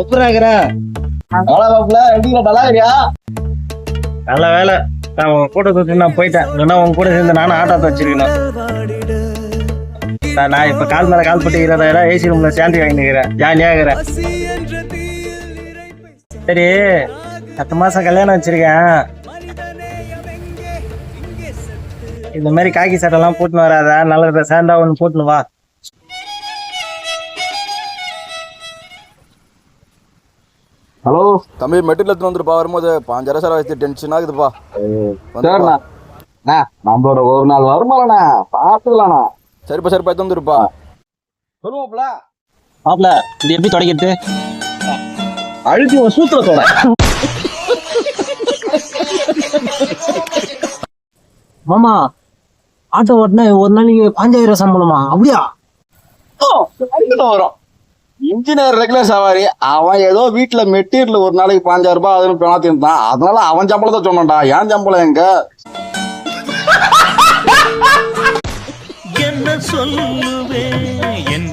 எப்படாகிற நல்ல வேலை. நான் உங்க கூட சுத்தி நான் போயிட்டேன். இல்லைன்னா உங்க கூட சேர்ந்து நானும் ஆட்டோ வச்சிருக்கணும். நான் இப்ப கால் மேல கால் பட்டு இருபதாயிரம் ஏசி ரூம்ல சேர்ந்து வாங்கிக்கிறேன் ஜாலியா இருக்கிறேன். சரி பத்து மாசம் கல்யாணம் வச்சிருக்கேன். இந்த மாதிரி காக்கி சட்டெல்லாம் போட்டுன்னு வராத. நல்ல சேர்ந்தா ஒன்று போட்டுன்னு வா. ஹலோ? தம்பி மெட்டீரியல் எடுத்துன்னு வந்துருப்பா. வரும்போது பாஞ்சாயிரம் சார் வச்சு டென்ஷன் ஆகுதுப்பா சரிண்ணா. அண்ணா நம்மளோட ஒரு நாள் வருமானண்ணா. பார்த்துக்கலாண்ணா. சரிப்பா சரிப்பா எடுத்து வந்துருப்பா. சொல்லுவோம்ல மாப்ள இது எப்படி தொடங்கிட்டு? அழுத்தி ஒரு சூத்திரத்தோட மாமா ஆட்டோ ஓட்டினா ஒரு நாளைக்கு பாஞ்சாயிரம் சம்பளமா? அப்படியா? வரும். இன்ஜினியர் ரெகுலர் சவாரி அவன் ஏதோ வீட்டுல மெட்டீரியல் ஒரு நாளைக்கு பாஞ்சாயிரம் ரூபாய் அதுன்னு பணம் இருந்தான். அதனால அவன் சம்பளத்தை சொன்னான்டா. என் சம்பளம் எங்க? என்ன சொல்லுவேன்?